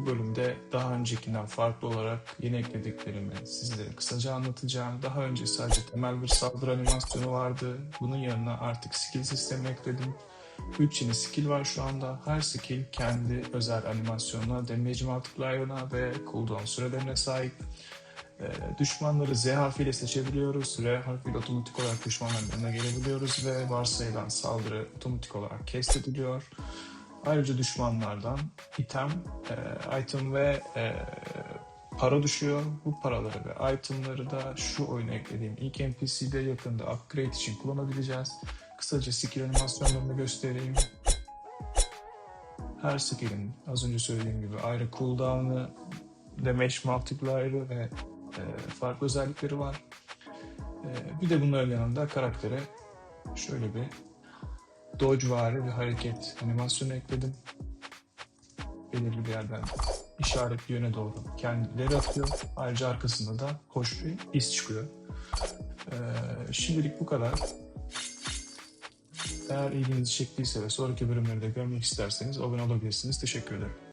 bu bölümde daha öncekinden farklı olarak yeni eklediklerimi sizlere kısaca anlatacağım. Daha önce sadece temel bir saldırı animasyonu vardı. Bunun yanına artık skill sistemi ekledim. 3 yeni skill var şu anda. Her skill kendi özel animasyonuna, damage multiplier'ına ve cooldown sürelerine sahip. Ee, düşmanları Z harfiyle seçebiliyoruz. R harfiyle otomatik olarak düşmanların yanına gelebiliyoruz ve varsayılan saldırı otomatik olarak kestediliyor. Ayrıca düşmanlardan item, e, item ve e, para düşüyor. Bu paraları ve itemları da şu oyuna eklediğim ilk NPC'de yakında upgrade için kullanabileceğiz. Kısaca skill animasyonlarını göstereyim. Her skill'in az önce söylediğim gibi ayrı cooldown'ı, damage multiplier'ı ve e, farklı özellikleri var. E, bir de bunların yanında karaktere şöyle bir dodgevari bir hareket animasyonu ekledim. Belirli bir yerden işaretli yöne doğru kendileri atıyor. Ayrıca arkasında da hoş bir iz çıkıyor. E, şimdilik bu kadar. Eğer ilginizi çektiyse ve sonraki bölümleri de görmek isterseniz abone olabilirsiniz. Teşekkür ederim.